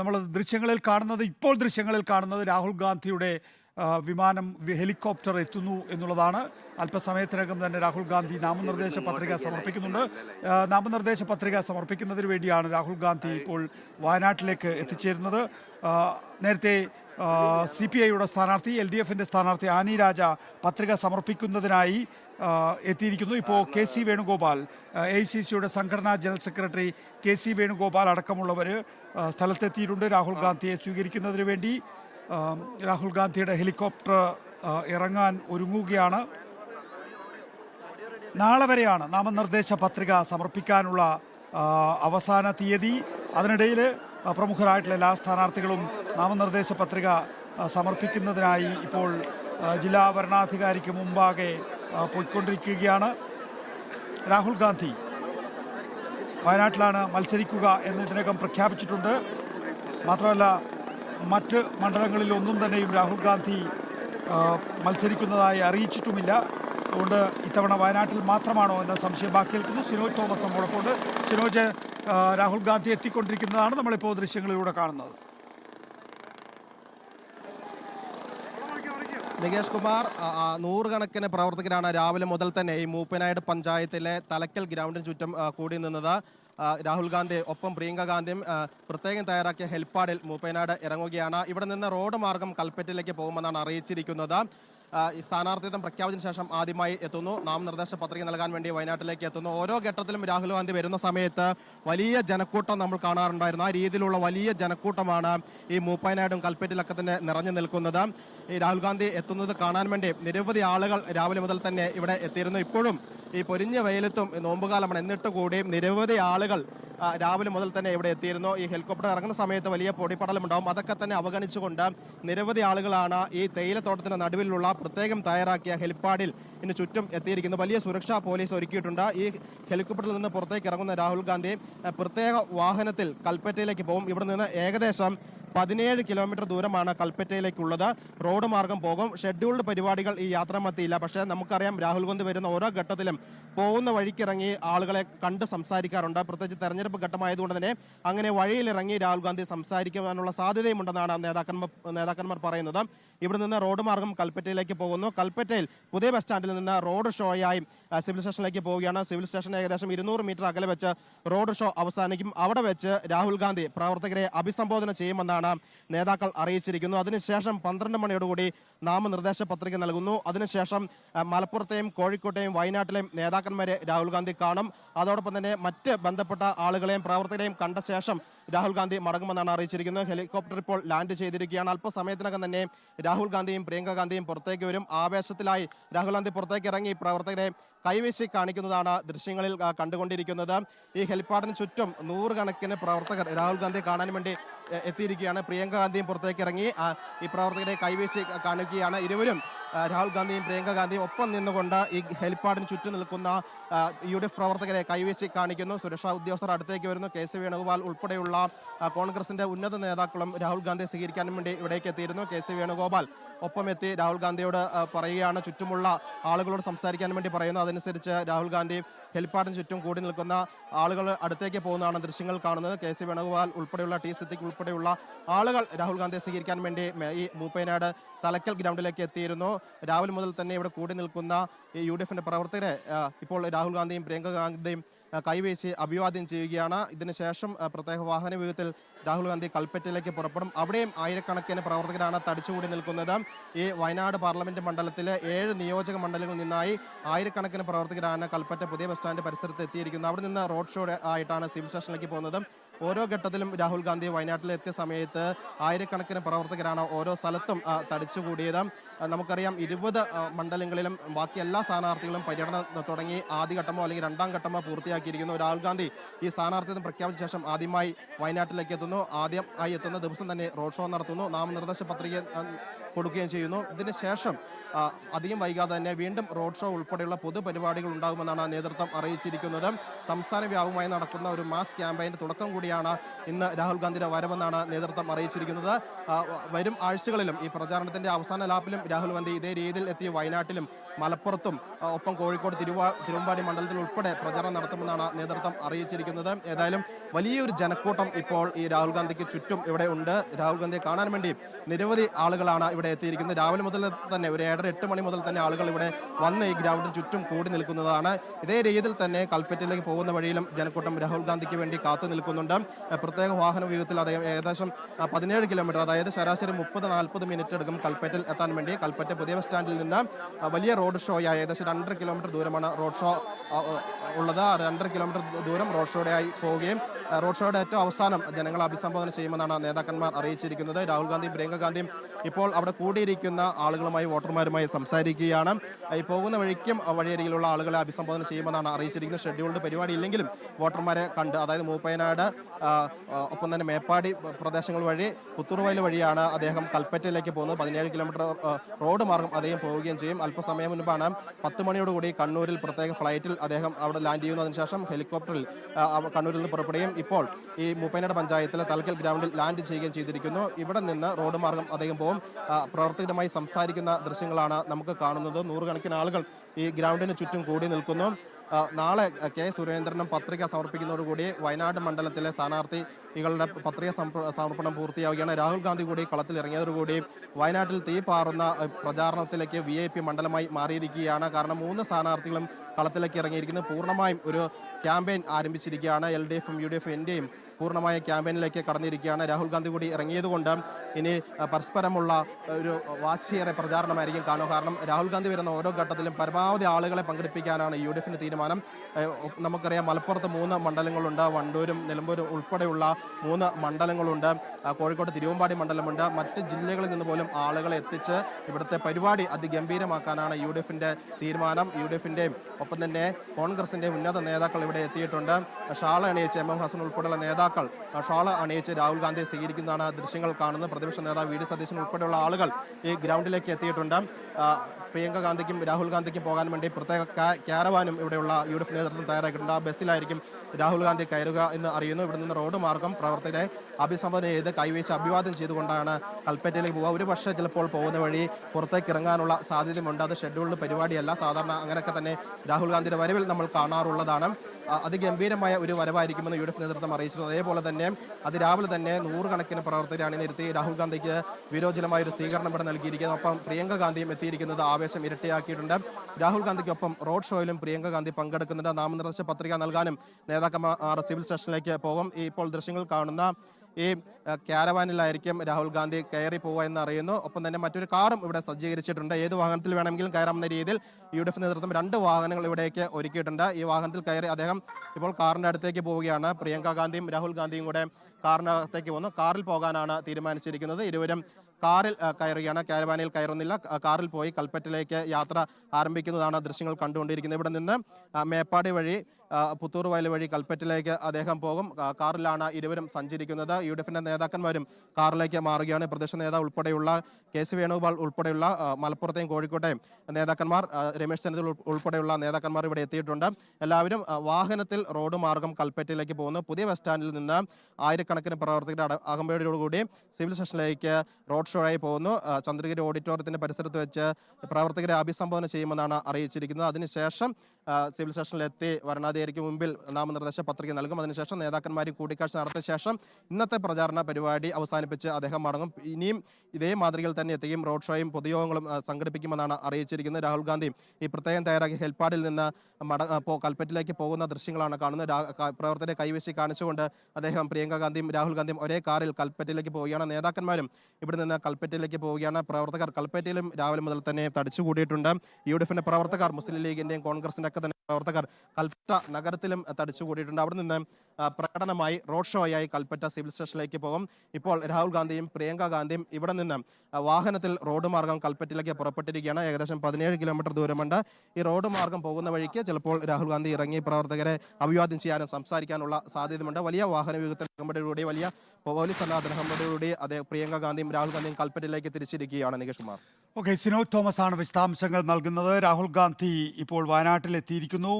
നമ്മൾ ദൃശ്യങ്ങളിൽ കാണുന്നത് ഇപ്പോൾ ദൃശ്യങ്ങളിൽ കാണുന്നത് രാഹുൽ ഗാന്ധിയുടെ വിമാനം ഹെലികോപ്റ്റർ എത്തുന്നു എന്നുള്ളതാണ്. അല്പസമയത്തിനകം തന്നെ രാഹുൽ ഗാന്ധി നാമനിർദ്ദേശ പത്രിക സമർപ്പിക്കുന്നുണ്ട്. നാമനിർദ്ദേശ പത്രിക സമർപ്പിക്കുന്നതിന് വേണ്ടിയാണ് രാഹുൽ ഗാന്ധി ഇപ്പോൾ വയനാട്ടിലേക്ക് എത്തിച്ചേരുന്നത്. നേരത്തെ സി പി ഐയുടെ സ്ഥാനാർത്ഥി എൽ ഡി എഫിന്റെ സ്ഥാനാർത്ഥി ആനി രാജ പത്രിക സമർപ്പിക്കുന്നതിനായി എത്തിയിരിക്കുന്നു. ഇപ്പോൾ K C Venugopal A C സിയുടെ സംഘടനാ general secretary K C Venugopal അടക്കമുള്ളവർ സ്ഥലത്തെത്തിയിട്ടുണ്ട്. രാഹുൽ ഗാന്ധിയെ സ്വീകരിക്കുന്നതിന് വേണ്ടി രാഹുൽ ഗാന്ധിയുടെ ഹെലികോപ്റ്റർ ഇറങ്ങാൻ ഒരുങ്ങുകയാണ്. നാളെ വരെയാണ് നാമനിർദ്ദേശ പത്രിക സമർപ്പിക്കാനുള്ള അവസാന തീയതി. അതിനിടയിൽ പ്രമുഖരായിട്ടുള്ള എല്ലാ സ്ഥാനാർത്ഥികളും നാമനിർദ്ദേശ പത്രിക സമർപ്പിക്കുന്നതിനായി ഇപ്പോൾ ജില്ലാ ഭരണാധികാരിക്ക് മുമ്പാകെ പോയിക്കൊണ്ടിരിക്കുകയാണ്. രാഹുൽ ഗാന്ധി വയനാട്ടിലാണ് മത്സരിക്കുക എന്ന് ഇതിനകം പ്രഖ്യാപിച്ചിട്ടുണ്ട്. മാത്രമല്ല മറ്റ് മണ്ഡലങ്ങളിൽ ഒന്നും തന്നെയും രാഹുൽ ഗാന്ധി മത്സരിക്കുന്നതായി അറിയിച്ചിട്ടുമില്ല. അതുകൊണ്ട് ഇത്തവണ വയനാട്ടിൽ മാത്രമാണോ എന്ന സംശയം ബാക്കി നിൽക്കുന്നു സിനോജ് തോമസ് നമ്മോടൊപ്പമുണ്ട്. സിനോജ് രാഹുൽ ഗാന്ധി എത്തിക്കൊണ്ടിരിക്കുന്നതാണ് നമ്മളിപ്പോൾ ദൃശ്യങ്ങളിലൂടെ കാണുന്നത്. നികേഷ് കുമാർ നൂറുകണക്കിന് പ്രവർത്തകരാണ് രാവിലെ മുതൽ തന്നെ ഈ മൂപ്പനായിട്ട് പഞ്ചായത്തിലെ തലക്കൽ ഗ്രൗണ്ടിന് ചുറ്റും കൂടി നിന്നത്. രാഹുൽ ഗാന്ധി ഒപ്പം പ്രിയങ്ക ഗാന്ധിയും പ്രത്യേകം തയ്യാറാക്കിയ ഹെൽപ്പാഡിൽ മൂപ്പനാട് ഇറങ്ങുകയാണ്. ഇവിടെ നിന്ന് റോഡ് മാർഗം കൽപ്പറ്റയിലേക്ക് പോകുമെന്നാണ് അറിയിച്ചിരിക്കുന്നത്. ഈ സ്ഥാനാർത്ഥിത്വം പ്രഖ്യാപിച്ചതിന് ശേഷം ആദ്യമായി എത്തുന്നു. നാമനിർദ്ദേശ പത്രിക നൽകാൻ വേണ്ടി വയനാട്ടിലേക്ക് എത്തുന്നു. ഓരോ ഘട്ടത്തിലും രാഹുൽ ഗാന്ധി വരുന്ന സമയത്ത് വലിയ ജനക്കൂട്ടം നമ്മൾ കാണാറുണ്ടായിരുന്നു. ആ രീതിയിലുള്ള വലിയ ജനക്കൂട്ടമാണ് ഈ മൂപ്പനാടും കൽപ്പറ്റിലൊക്കെ തന്നെ നിറഞ്ഞു നിൽക്കുന്നത്. ഈ രാഹുൽ ഗാന്ധി എത്തുന്നത് കാണാൻ വേണ്ടി നിരവധി ആളുകൾ രാവിലെ മുതൽ തന്നെ ഇവിടെ എത്തിയിരുന്നു. ഇപ്പോഴും ഈ പൊരിഞ്ഞ വെയിലത്തും നോമ്പുകാലമാണ് എന്നിട്ട് കൂടി നിരവധി ആളുകൾ രാവിലെ മുതൽ തന്നെ ഇവിടെ എത്തിയിരുന്നു. ഈ ഹെലികോപ്റ്റർ ഇറങ്ങുന്ന സമയത്ത് വലിയ പൊടിപടലം ഉണ്ടാവും അതൊക്കെ തന്നെ അവഗണിച്ചുകൊണ്ട് നിരവധി ആളുകളാണ് ഈ തേയിലത്തോട്ടത്തിന്റെ നടുവിലുള്ള പ്രത്യേകം തയ്യാറാക്കിയ ഹെലിപ്പാഡിൽ ഇതിന് ചുറ്റും എത്തിയിരിക്കുന്നു. വലിയ സുരക്ഷാ പോലീസ് ഒരുക്കിയിട്ടുണ്ട്. ഈ ഹെലികോപ്റ്ററിൽ നിന്ന് പുറത്തേക്ക് ഇറങ്ങുന്ന രാഹുൽ ഗാന്ധി പ്രത്യേക വാഹനത്തിൽ കൽപ്പറ്റയിലേക്ക് പോകും. ഇവിടെ നിന്ന് ഏകദേശം പതിനേഴ് കിലോമീറ്റർ ദൂരമാണ് കൽപ്പറ്റയിലേക്കുള്ളത്. റോഡ് മാർഗം പോകും. ഷെഡ്യൂൾഡ് പരിപാടികൾ ഈ യാത്ര മത്തിയില്ല പക്ഷേ നമുക്കറിയാം രാഹുൽ ഗാന്ധി വരുന്ന ഓരോ ഘട്ടത്തിലും പോകുന്ന വഴിക്കിറങ്ങി ആളുകളെ കണ്ട് സംസാരിക്കാറുണ്ട്. പ്രത്യേകിച്ച് തെരഞ്ഞെടുപ്പ് ഘട്ടമായതുകൊണ്ട് തന്നെ അങ്ങനെ വഴിയിലിറങ്ങി രാഹുൽ ഗാന്ധി സംസാരിക്കുവാനുള്ള സാധ്യതയുമുണ്ടെന്നാണ് നേതാക്കന്മാർ നേതാക്കന്മാർ പറയുന്നത്. ഇവിടെ നിന്ന് റോഡ് മാർഗം കൽപ്പറ്റയിലേക്ക് പോകുന്നു. കൽപ്പറ്റയിൽ പുതിയ ബസ് സ്റ്റാൻഡിൽ നിന്ന് റോഡ് ഷോയായി സിവിൽ സ്റ്റേഷനിലേക്ക് പോവുകയാണ്. സിവിൽ സ്റ്റേഷൻ ഏകദേശം ഇരുന്നൂറ് മീറ്റർ അകലെ വെച്ച് റോഡ് ഷോ അവസാനിക്കും. അവിടെ വെച്ച് രാഹുൽ ഗാന്ധി പ്രവർത്തകരെ അഭിസംബോധന ചെയ്യുമെന്നാണ് നേതാക്കൾ അറിയിച്ചിരിക്കുന്നു. അതിനുശേഷം പന്ത്രണ്ട് മണിയോടുകൂടി നാമനിർദ്ദേശ പത്രിക നൽകുന്നു. അതിനുശേഷം മലപ്പുറത്തെയും കോഴിക്കോട്ടെയും വയനാട്ടിലെയും നേതാക്കന്മാരെ രാഹുൽ ഗാന്ധി കാണും. അതോടൊപ്പം തന്നെ മറ്റ് ബന്ധപ്പെട്ട ആളുകളെയും പ്രവർത്തകരെയും കണ്ട ശേഷം രാഹുൽ ഗാന്ധി മടങ്ങുമെന്നാണ് അറിയിച്ചിരിക്കുന്നത്. ഹെലികോപ്റ്റർ ഇപ്പോൾ ലാൻഡ് ചെയ്തിരിക്കുകയാണ്. അല്പസമയത്തിനകം തന്നെ രാഹുൽ ഗാന്ധിയും പ്രിയങ്ക ഗാന്ധിയും പുറത്തേക്ക് വരും. ആവേശത്തിലായി രാഹുൽ ഗാന്ധി പുറത്തേക്ക് ഇറങ്ങി പ്രവർത്തകരെ കൈവീശി കാണിക്കുന്നതാണ് ദൃശ്യങ്ങളിൽ കണ്ടുകൊണ്ടിരിക്കുന്നത്. ഈ ഹെലിപ്പാഡിന് ചുറ്റും നൂറുകണക്കിന് പ്രവർത്തകർ രാഹുൽ ഗാന്ധി കാണാൻ വേണ്ടി എത്തിയിരിക്കുകയാണ്. പ്രിയങ്ക ഗാന്ധിയും പുറത്തേക്ക് ഇറങ്ങി ഈ പ്രവർത്തകരെ കൈവീശി കാണിക്കുകയാണ്. ഇരുവരും രാഹുൽ ഗാന്ധിയും പ്രിയങ്ക ഗാന്ധിയും ഒപ്പം നിന്നുകൊണ്ട് ഈ ഹെലിപ്പാഡിന് ചുറ്റും നിൽക്കുന്ന യു ഡി എഫ് പ്രവർത്തകരെ കൈവീശി കാണിക്കുന്നു. സുരക്ഷാ ഉദ്യോഗസ്ഥർ അടുത്തേക്ക് വരുന്നു. കെ സി വേണുഗോപാൽ ഉൾപ്പെടെയുള്ള കോൺഗ്രസിന്റെ ഉന്നത നേതാക്കളും രാഹുൽ ഗാന്ധിയെ സ്വീകരിക്കാൻ വേണ്ടി ഇവിടേക്ക് എത്തിയിരുന്നു. കെ സി വേണുഗോപാൽ ഒപ്പം എത്തി രാഹുൽ ഗാന്ധിയോട് പറയുകയാണ്. ചുറ്റുമുള്ള ആളുകളോട് സംസാരിക്കാൻ വേണ്ടി പറയുന്നു. അതനുസരിച്ച് രാഹുൽ ഗാന്ധി ഹെലിപ്പാഡിന് ചുറ്റും കൂടി നിൽക്കുന്ന ആളുകൾ അടുത്തേക്ക് പോകുന്നതാണ് ദൃശ്യങ്ങൾ കാണുന്നത്. കെ സി വേണുഗോപാൽ ഉൾപ്പെടെയുള്ള ടി സിദ്ദിഖ് ഉൾപ്പെടെയുള്ള ആളുകൾ രാഹുൽ ഗാന്ധിയെ സ്വീകരിക്കാൻ വേണ്ടി ഈ മൂപ്പേനാട് തലക്കൽ ഗ്രൗണ്ടിലേക്ക് എത്തിയിരുന്നു. രാവിലെ മുതൽ തന്നെ ഇവിടെ കൂടി നിൽക്കുന്ന യു ഡി എഫിന്റെ പ്രവർത്തകരെ ഇപ്പോൾ രാഹുൽ ഗാന്ധിയും പ്രിയങ്ക ഗാന്ധിയും കൈവീശി അഭിവാദ്യം ചെയ്യുകയാണ്. ഇതിനുശേഷം പ്രത്യേക വാഹന വ്യൂഹത്തിൽ രാഹുൽ ഗാന്ധി കൽപ്പറ്റയിലേക്ക് പുറപ്പെടും. അവിടെയും ആയിരക്കണക്കിന് പ്രവർത്തകരാണ് തടിച്ചുകൂടി നിൽക്കുന്നത്. ഈ വയനാട് പാർലമെന്റ് മണ്ഡലത്തിലെ ഏഴ് നിയോജക മണ്ഡലങ്ങളിൽ നിന്നായി ആയിരക്കണക്കിന് പ്രവർത്തകരാണ് കൽപ്പറ്റ പുതിയ ബസ് സ്റ്റാൻഡ് പരിസരത്ത് എത്തിയിരിക്കുന്നത്. അവിടെ നിന്ന് റോഡ് ഷോ ആയിട്ടാണ് സിവിൽ സ്റ്റേഷനിലേക്ക് പോകുന്നത്. ഓരോ ഘട്ടത്തിലും രാഹുൽ ഗാന്ധി വയനാട്ടിൽ എത്തിയ സമയത്ത് ആയിരക്കണക്കിന് പ്രവർത്തകരാണ് ഓരോ സ്ഥലത്തും തടിച്ചുകൂടിയത്. നമുക്കറിയാം ഇരുപത് മണ്ഡലങ്ങളിലും ബാക്കി എല്ലാ സ്ഥാനാർത്ഥികളും പര്യടനം തുടങ്ങി ആദ്യഘട്ടമോ അല്ലെങ്കിൽ രണ്ടാം ഘട്ടമോ പൂർത്തിയാക്കിയിരിക്കുന്നു. രാഹുൽ ഗാന്ധി ഈ സ്ഥാനാർത്ഥിത്വം പ്രഖ്യാപിച്ച ശേഷം ആദ്യമായി വയനാട്ടിലേക്ക് എത്തുന്നു. ആദ്യം ആയി എത്തുന്ന ദിവസം തന്നെ റോഡ് ഷോ നടത്തുന്നു. നാമനിർദ്ദേശ പത്രിക കൊടുക്കുകയും ചെയ്യുന്നു. ഇതിന് ശേഷം അധികം വൈകാതെ തന്നെ വീണ്ടും റോഡ് ഷോ ഉൾപ്പെടെയുള്ള പൊതുപരിപാടികൾ ഉണ്ടാകുമെന്നാണ് നേതൃത്വം അറിയിച്ചിരിക്കുന്നത്. സംസ്ഥാന വ്യാപകമായി നടക്കുന്ന ഒരു മാസ് ക്യാമ്പയിന്റെ തുടക്കം കൂടിയാണ് ഇന്ന് രാഹുൽ ഗാന്ധിയുടെ വരവെന്നാണ് നേതൃത്വം അറിയിച്ചിരിക്കുന്നത്. വരും ആഴ്ചകളിലും ഈ പ്രചാരണത്തിന്റെ അവസാന ലാപ്പിലും രാഹുൽ ഗാന്ധി ഇതേ രീതിയിൽ എത്തി വയനാട്ടിലും മലപ്പുറത്തും ഒപ്പം കോഴിക്കോട് തിരുവാ തിരുവമ്പാടി മണ്ഡലത്തിൽ ഉൾപ്പെടെ പ്രചരണം നടത്തുമെന്നാണ് നേതൃത്വം അറിയിച്ചിരിക്കുന്നത്. ഏതായാലും വലിയൊരു ജനക്കൂട്ടം ഇപ്പോൾ ഈ രാഹുൽ ഗാന്ധിക്ക് ചുറ്റും ഇവിടെ ഉണ്ട്. രാഹുൽ ഗാന്ധിയെ കാണാൻ വേണ്ടി നിരവധി ആളുകളാണ് ഇവിടെ എത്തിയിരിക്കുന്നത്. രാവിലെ മുതൽ തന്നെ ഒരു ഏഴര എട്ട് മണി മുതൽ തന്നെ ആളുകൾ ഇവിടെ വന്ന് ഈ ഗ്രൗണ്ടിന് ചുറ്റും കൂടി നിൽക്കുന്നതാണ്. ഇതേ രീതിയിൽ തന്നെ കൽപ്പറ്റയിലേക്ക് പോകുന്ന വഴിയിലും ജനക്കൂട്ടം രാഹുൽ ഗാന്ധിക്ക് വേണ്ടി കാത്തു നിൽക്കുന്നുണ്ട്. പ്രത്യേക വാഹന വ്യൂഹത്തിൽ അദ്ദേഹം ഏകദേശം പതിനേഴ് കിലോമീറ്റർ അതായത് ശരാശരി മുപ്പത് നാൽപ്പത് മിനിറ്റ് എടുക്കും കൽപ്പറ്റയിൽ എത്താൻ വേണ്ടി. കൽപ്പറ്റ പുതിയ ബസ് സ്റ്റാൻഡിൽ നിന്ന് വലിയ റോഡ് ഷോ ആയി ഏകദേശം രണ്ടര കിലോമീറ്റർ ദൂരമാണ് റോഡ് ഷോ ഉള്ളത്. രണ്ടര കിലോമീറ്റർ ദൂരം റോഡ് ഷോയുടെ ആയി പോവുകയും റോഡ് ഷോയുടെ ഏറ്റവും അവസാനം ജനങ്ങളെ അഭിസംബോധന ചെയ്യുമെന്നാണ് നേതാക്കന്മാർ അറിയിച്ചിരിക്കുന്നത്. രാഹുൽ ഗാന്ധിയും പ്രിയങ്ക ഗാന്ധിയും ഇപ്പോൾ അവിടെ കൂടിയിരിക്കുന്ന ആളുകളുമായി വോട്ടർമാരുമായി സംസാരിക്കുകയാണ്. ഈ പോകുന്ന വഴിക്കും വഴിയരികിലുള്ള ആളുകളെ അഭിസംബോധന ചെയ്യുമെന്നാണ് അറിയിച്ചിരിക്കുന്നത്. ഷെഡ്യൂൾഡ് പരിപാടി ഇല്ലെങ്കിലും വോട്ടർമാരെ കണ്ട് അതായത് മൂപ്പയനാട് ഒപ്പം തന്നെ മേപ്പാടി പ്രദേശങ്ങൾ വഴി പുത്തൂർവയൽ വഴിയാണ് അദ്ദേഹം കൽപ്പറ്റയിലേക്ക് പോകുന്നത്. പതിനേഴ് കിലോമീറ്റർ റോഡ് മാർഗം അദ്ദേഹം പോവുകയും ചെയ്യും. അല്പസമയം മുൻപാണ്. പത്ത് മണിയോടുകൂടി കണ്ണൂരിൽ പ്രത്യേക ഫ്ലൈറ്റിൽ അദ്ദേഹം അവിടെ ലാൻഡ് ചെയ്യുന്നതിന് ശേഷം ഹെലികോപ്റ്ററിൽ കണ്ണൂരിൽ നിന്ന് പുറപ്പെടുകയും ഇപ്പോൾ ഈ മൂപ്പനാട് പഞ്ചായത്തിലെ തലക്കൽ ഗ്രൗണ്ടിൽ ലാൻഡ് ചെയ്യുകയും ചെയ്തിരിക്കുന്നു. ഇവിടെ നിന്ന് റോഡ് മാർഗം അദ്ദേഹം ആ, പ്രവർത്തകരുമായി സംസാരിക്കുന്ന ദൃശ്യങ്ങളാണ് നമുക്ക് കാണുന്നത്. നൂറുകണക്കിന് ആളുകൾ ഈ ഗ്രൗണ്ടിന് ചുറ്റും കൂടി നിൽക്കുന്നു. നാളെ കെ സുരേന്ദ്രനും പത്രിക സമർപ്പിക്കുന്നതോടുകൂടി വയനാട് മണ്ഡലത്തിലെ സ്ഥാനാർത്ഥികളുടെ പത്രിക സമർപ്പണം പൂർത്തിയാവുകയാണ്. രാഹുൽ ഗാന്ധി കൂടി കളത്തിൽ ഇറങ്ങിയതോടുകൂടി വയനാട്ടിൽ തീ പാറുന്ന പ്രചാരണത്തിലേക്ക് വി മണ്ഡലമായി മാറിയിരിക്കുകയാണ്. കാരണം മൂന്ന് സ്ഥാനാർത്ഥികളും കളത്തിലേക്ക് ഇറങ്ങിയിരിക്കുന്നത് പൂർണമായും ഒരു ക്യാമ്പയിൻ ആരംഭിച്ചിരിക്കുകയാണ്. എൽ ഡി എഫും യു ഡി എഫും എന്റെയും പൂർണമായ ക്യാമ്പയിനിലേക്ക് കടന്നിരിക്കുകയാണ്. രാഹുൽ ഗാന്ധി കൂടി ഇറങ്ങിയതുകൊണ്ട് ഇനി പരസ്പരമുള്ള ഒരു വാശിയേറെ പ്രചാരണമായിരിക്കും കാണുക. കാരണം രാഹുൽ ഗാന്ധി വരുന്ന ഓരോ ഘട്ടത്തിലും പരമാവധി ആളുകളെ പങ്കെടുപ്പിക്കാനാണ് യു ഡി എഫിന്റെ തീരുമാനം നമുക്കറിയാം മലപ്പുറത്ത് മൂന്ന് മണ്ഡലങ്ങളുണ്ട്. വണ്ടൂരും നിലമ്പൂരും ഉൾപ്പെടെയുള്ള മൂന്ന് മണ്ഡലങ്ങളുണ്ട്. കോഴിക്കോട് തിരുവമ്പാടി മണ്ഡലമുണ്ട്. മറ്റ് ജില്ലകളിൽ നിന്ന് പോലും ആളുകളെ എത്തിച്ച് ഇവിടുത്തെ പരിപാടി അതിഗംഭീരമാക്കാനാണ് യു ഡി എഫിന്റെ തീരുമാനം. യു ഡി എഫിന്റെയും ഒപ്പം തന്നെ കോൺഗ്രസിന്റെ ഉന്നത നേതാക്കൾ ഇവിടെ എത്തിയിട്ടുണ്ട്. ഷാള അണിയിച്ച് എം എം ഹസൻ ഉൾപ്പെടെയുള്ള നേതാക്കൾ ഷാള അണിയിച്ച് രാഹുൽ ഗാന്ധിയെ സ്വീകരിക്കുന്നതാണ് ദൃശ്യങ്ങൾ കാണുന്നത്. പ്രതിപക്ഷ നേതാവ് വി ഡി സതീശൻ ഉൾപ്പെടെയുള്ള ആളുകൾ ഈ ഗ്രൗണ്ടിലേക്ക് എത്തിയിട്ടുണ്ട്. പ്രിയങ്ക ഗാന്ധിക്കും രാഹുൽ ഗാന്ധിക്കും പോകാൻ വേണ്ടി പ്രത്യേക ക്യാരവാനും ഇവിടെയുള്ള യു ഡി എഫ് നേതൃത്വം തയ്യാറാക്കിയിട്ടുണ്ട് ആ ബസ്സിലായിരിക്കും രാഹുൽ ഗാന്ധി കയറുക എന്ന് അറിയുന്നു. ഇവിടെ നിന്ന് റോഡ് മാർഗം പ്രവർത്തകരെ അഭിസംബോധന ചെയ്ത് കൈവീശ അഭിവാദ്യം ചെയ്തുകൊണ്ടാണ് കൽപ്പറ്റയിലേക്ക് പോകുക ഒരു പക്ഷേ ചിലപ്പോൾ പോകുന്ന വഴി പുറത്തേക്ക് ഇറങ്ങാനുള്ള സാധ്യതയുണ്ട് അത് ഷെഡ്യൂൾഡ് പരിപാടിയല്ല. സാധാരണ അങ്ങനെയൊക്കെ തന്നെ രാഹുൽ ഗാന്ധിയുടെ വരവിൽ നമ്മൾ കാണാറുള്ളതാണ്. അതിഗംഭീരമായ ഒരു വരവായിരിക്കുമെന്ന് യു ഡി എഫ് നേതൃത്വം അറിയിച്ചിരുന്നു. അതേപോലെ തന്നെ അത് രാവിലെ തന്നെ നൂറുകണക്കിന് പ്രവർത്തകരെ അണിനിരത്തി രാഹുൽ ഗാന്ധിക്ക് വിരോചനമായ ഒരു സ്വീകരണം ഇവിടെ നൽകിയിരിക്കുന്നു. ഒപ്പം പ്രിയങ്ക ഗാന്ധിയും എത്തിയിരിക്കുന്നത് ആവേശം ഇരട്ടിയാക്കിയിട്ടുണ്ട്. രാഹുൽ ഗാന്ധിക്കൊപ്പം റോഡ് ഷോയിലും പ്രിയങ്ക ഗാന്ധി പങ്കെടുക്കുന്നുണ്ട്. നാമനിർദ്ദേശ പത്രിക നൽകാനും നേതാക്കന്മാർ സിവിൽ സ്റ്റേഷനിലേക്ക് പോകും. ഇപ്പോൾ ദൃശ്യങ്ങൾ കാണുന്ന ഈ ക്യാരവാനിലായിരിക്കും രാഹുൽ ഗാന്ധി കയറി പോവുക എന്ന് അറിയുന്നു ഒപ്പം തന്നെ മറ്റൊരു കാറും ഇവിടെ സജ്ജീകരിച്ചിട്ടുണ്ട്. ഏത് വാഹനത്തിൽ വേണമെങ്കിലും കയറാമെന്ന രീതിയിൽ യു ഡി എഫ് നേതൃത്വം രണ്ട് വാഹനങ്ങൾ ഇവിടേക്ക് ഒരുക്കിയിട്ടുണ്ട്. ഈ വാഹനത്തിൽ കയറി അദ്ദേഹം ഇപ്പോൾ കാറിന്റെ അടുത്തേക്ക് പോവുകയാണ്. പ്രിയങ്ക ഗാന്ധിയും രാഹുൽ ഗാന്ധിയും കൂടെ കാറിനകത്തേക്ക് വന്നു. കാറിൽ പോകാനാണ് തീരുമാനിച്ചിരിക്കുന്നത്. ഇരുവരും കാറിൽ കയറുകയാണ്. കാരവാനിൽ കയറുന്നില്ല. കാറിൽ പോയി കൽപ്പറ്റയിലേക്ക് യാത്ര ആരംഭിക്കുന്നതാണ് ദൃശ്യങ്ങൾ കണ്ടുകൊണ്ടിരിക്കുന്നത്. ഇവിടെ നിന്ന് മേപ്പാടി വഴി പുത്തൂർ വയൽ വഴി കൽപ്പറ്റിലേക്ക് അദ്ദേഹം പോകും. കാറിലാണ് ഇരുവരും സഞ്ചരിക്കുന്നത്. യു ഡി എഫിന്റെ നേതാക്കന്മാരും കാറിലേക്ക് മാറുകയാണ്. പ്രദേശ നേതാവ് ഉൾപ്പെടെയുള്ള കെ സി വേണുഗോപാൽ ഉൾപ്പെടെയുള്ള മലപ്പുറത്തെയും കോഴിക്കോട്ടെയും നേതാക്കന്മാർ രമേശ് ചെന്നിത്തല ഉൾപ്പെടെയുള്ള നേതാക്കന്മാർ ഇവിടെ എത്തിയിട്ടുണ്ട്. എല്ലാവരും വാഹനത്തിൽ റോഡ് മാർഗം കൽപ്പറ്റയിലേക്ക് പോകുന്നു. പുതിയ ബസ് സ്റ്റാൻഡിൽ നിന്ന് ആയിരക്കണക്കിന് പ്രവർത്തകരുടെ അകമ്പടിയോടുകൂടി സിവിൽ സ്റ്റേഷനിലേക്ക് റോഡ് ഷോ ആയി പോകുന്നു. ചന്ദ്രഗിരി ഓഡിറ്റോറിയത്തിന്റെ പരിസരത്ത് വെച്ച് പ്രവർത്തകരെ അഭിസംബോധന ചെയ്യുമെന്നാണ് അറിയിച്ചിരിക്കുന്നത്. അതിനുശേഷം സിവിൽ സ്റ്റേഷനിലെത്തി വരണാധികാരിക്ക് മുമ്പിൽ നാമനിർദ്ദേശ പത്രിക നൽകും. അതിനുശേഷം നേതാക്കന്മാരും കൂടിക്കാഴ്ച നടത്തിയ ശേഷം ഇന്നത്തെ പ്രചാരണ പരിപാടി അവസാനിപ്പിച്ച് അദ്ദേഹം മടങ്ങും. ഇനിയും ഇതേ മാതൃകയിൽ തന്നെ എത്തുകയും റോഡ് ഷോയും പൊതുയോഗങ്ങളും സംഘടിപ്പിക്കുമെന്നാണ് അറിയിച്ചിരിക്കുന്നത്. രാഹുൽ ഗാന്ധി ഈ പ്രത്യേകം തയ്യാറാക്കിയ ഹെൽപ്പാഡിൽ നിന്ന് മട കൽപ്പറ്റിലേക്ക് പോകുന്ന ദൃശ്യങ്ങളാണ് കാണുന്നത്. പ്രവർത്തകരെ കൈവശി കാണിച്ചുകൊണ്ട് അദ്ദേഹം പ്രിയങ്ക ഗാന്ധിയും രാഹുൽ ഗാന്ധിയും ഒരേ കാറിൽ കൽപ്പറ്റയിലേക്ക് പോവുകയാണ്. നേതാക്കന്മാരും ഇവിടെ നിന്ന് കൽപ്പറ്റയിലേക്ക് പോവുകയാണ്. പ്രവർത്തകർ കൽപ്പറ്റയിലും രാവിലെ മുതൽ തന്നെ തടിച്ചുകൂടിയിട്ടുണ്ട്. യു ഡി എഫിന്റെ പ്രവർത്തകർ മുസ്ലിം ലീഗിന്റെയും കോൺഗ്രസിന്റെ ഒക്കെ തന്നെ പ്രവർത്തകർ കൽപ്പറ്റ നഗരത്തിലും തടിച്ചുകൂടിയിട്ടുണ്ട്. അവിടെ നിന്ന് പ്രകടനമായി റോഡ് ആയി കൽപ്പറ്റ സിവിൽ സ്റ്റേഷനിലേക്ക് പോകും. ഇപ്പോൾ രാഹുൽ ഗാന്ധിയും പ്രിയങ്ക ഗാന്ധിയും ഇവിടെ നിന്ന് വാഹനത്തിൽ റോഡ് മാർഗം കൽപ്പറ്റയിലേക്ക് പുറപ്പെട്ടിരിക്കുകയാണ്. ഏകദേശം പതിനേഴ് കിലോമീറ്റർ ദൂരമുണ്ട്. ഈ റോഡ് മാർഗം പോകുന്ന വഴിക്ക് ചിലപ്പോൾ രാഹുൽ ഗാന്ധി ഇറങ്ങി പ്രവർത്തകരെ അഭിവാദ്യം ചെയ്യാനും സംസാരിക്കാനുള്ള സാധ്യതയുണ്ട് വലിയ വാഹന വ്യൂഹത്തിൽ വലിയ പോലീസ് അല്ലാതെ അകമ്പടിയോടുകൂടി അതേ പ്രിയങ്ക ഗാന്ധിയും രാഹുൽ ഗാന്ധിയും കൽപ്പറ്റയിലേക്ക് തിരിച്ചിരിക്കുകയാണ് നികേഷ് കുമാർ. ഓക്കെ സിനോദ് തോമസ് ആണ് വിശദാംശങ്ങൾ നൽകുന്നത്. രാഹുൽ ഗാന്ധി ഇപ്പോൾ വയനാട്ടിലെത്തിയിരിക്കുന്നു.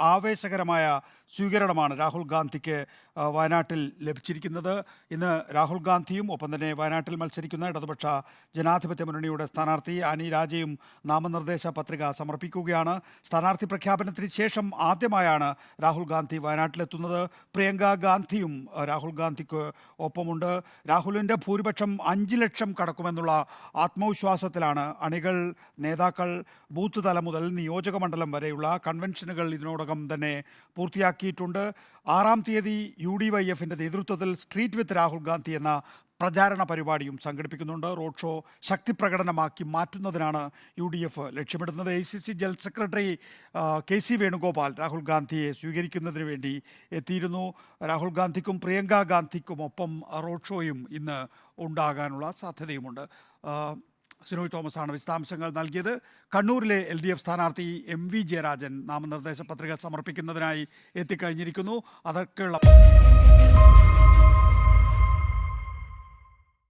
ആവേശകരമായ സ്വീകരണമാണ് രാഹുൽ ഗാന്ധിക്ക് വയനാട്ടിൽ ലഭിച്ചിരിക്കുന്നത്. ഇന്ന് രാഹുൽ ഗാന്ധിയും ഒപ്പം തന്നെ വയനാട്ടിൽ മത്സരിക്കുന്ന ഇടതുപക്ഷ ജനാധിപത്യ മുന്നണിയുടെ സ്ഥാനാർത്ഥി അനി രാജയും നാമനിർദ്ദേശ പത്രിക സമർപ്പിക്കുകയാണ്. സ്ഥാനാർത്ഥി പ്രഖ്യാപനത്തിന് ശേഷം ആദ്യമായാണ് രാഹുൽ ഗാന്ധി വയനാട്ടിലെത്തുന്നത്. പ്രിയങ്ക ഗാന്ധിയും രാഹുൽ ഗാന്ധിക്ക് ഒപ്പമുണ്ട്. രാഹുലിന്റെ ഭൂരിപക്ഷം അഞ്ച് ലക്ഷം കടക്കുമെന്നുള്ള ആത്മവിശ്വാസത്തിലാണ് അണികൾ നേതാക്കൾ ബൂത്ത് തലം മുതൽ നിയോജക മണ്ഡലം വരെയുള്ള കൺവെൻഷനുകൾ ഇതിനോടകം തന്നെ പൂർത്തിയാക്കിയിട്ടുണ്ട് ആറാം തീയതി യു ഡി വൈ എഫിന്റെ നേതൃത്വത്തിൽ സ്ട്രീറ്റ് വിത്ത് രാഹുൽ ഗാന്ധി എന്ന പ്രചാരണ പരിപാടിയും സംഘടിപ്പിക്കുന്നുണ്ട്. റോഡ് ഷോ ശക്തി പ്രകടനമാക്കി മാറ്റുന്നതിനാണ് യു ഡി എഫ് ലക്ഷ്യമിടുന്നത്. A C C general secretary K C Venugopal Rahul ഗാന്ധിയെ സ്വീകരിക്കുന്നതിന് വേണ്ടി എത്തിയിരുന്നു. രാഹുൽ ഗാന്ധിക്കും പ്രിയങ്ക ഗാന്ധിക്കും ഒപ്പം റോഡ് ഷോയും ഇന്ന് ഉണ്ടാകാനുള്ള സാധ്യതയുമുണ്ട്. സിനോയ് തോമസ് ആണ് വിശദാംശങ്ങൾ നൽകിയത്. കണ്ണൂരിലെ എൽ ഡി എഫ് സ്ഥാനാർത്ഥി എം വി ജയരാജൻ നാമനിർദ്ദേശ പത്രിക സമർപ്പിക്കുന്നതിനായി എത്തിക്കഴിഞ്ഞിരിക്കുന്നു. അതൊക്കെയുള്ള